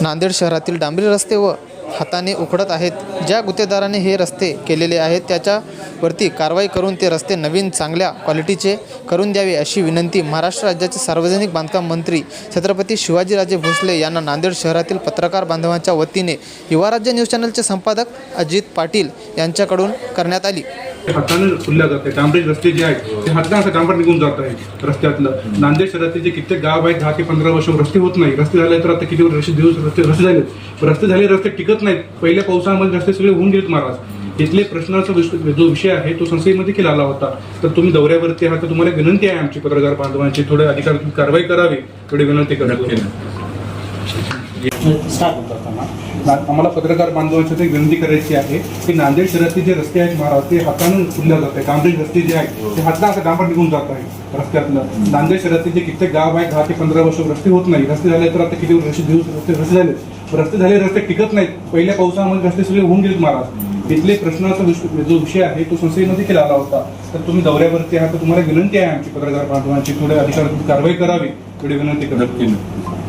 नांदेड शहरातील डांबरी रस्ते व हाताने उखडत आहेत. ज्या गुत्तेदाराने हे रस्ते केलेले आहेत त्याच्यावरती कारवाई करून ते रस्ते नवीन चांगल्या क्वालिटीचे करून द्यावे अशी विनंती महाराष्ट्र राज्याचे सार्वजनिक बांधकाम मंत्री छत्रपती शिवाजीराजे भोसले यांना नांदेड शहरातील पत्रकार बांधवांच्या वतीने युवा राज्य न्यूज चॅनलचे संपादक अजित पाटील यांच्याकडून करण्यात आली. ते हाताने फुलल्या जाते डांबरी रस्ते जे आहेत ते हाताने असं डांबर निघून जात आहे रस्त्यातलं नांदेड शहरातील जे कित्येक गाव आहेत दहा ते पंधरा वर्ष रस्ते होत नाही. रस्ते झाले तर आता किती वर्ष दिवस रस्ते रस्ते झाले रस्ते झाले रस्ते टिकत नाहीत. पहिल्या पावसामध्ये रस्ते सगळे होऊन गेलेत महाराज. इथले प्रश्नाचा जो विषय आहे तो संसदेमध्ये केला आला होता. तर तुम्ही दौऱ्यावरती आहात तर तुम्हाला विनंती आहे आमची पत्रकार बांधवांची. थोडे अधिकार कारवाई करावी थोडी विनंती करतो. आम्हाला पत्रकार बांधवांची विनंती करायची आहे की नांदेड शहरातले जे रस्ते आहेत महाराज ते हाताने फुलल्या जात आहे डांबरी रस्ते जे आहेत ते हाताने असं डांबर निघून जात आहे रस्त्यातलं नांदेड शहरातले जे कित्येक गाव आहेत दहा ते पंधरा वर्ष रस्ते होत नाही. रस्ते झाले तर आता किती वर्ष दिवस रस्ते रस्ते झाले? रस्ते झाले रस्ते टिकत नाहीत. पहिल्या पावसामध्ये रस्ते सगळे होऊन गेले महाराज. इथले प्रश्नाचा विषय जो विषय आहे तो संसदेमध्ये केला आला होता. तर तुम्ही दौऱ्यावरती आहात तर तुम्हाला विनंती आहे आमची पत्रकार बांधवांची. थोडे अधिकार कारवाई करावी. थोडी विनंती करतो.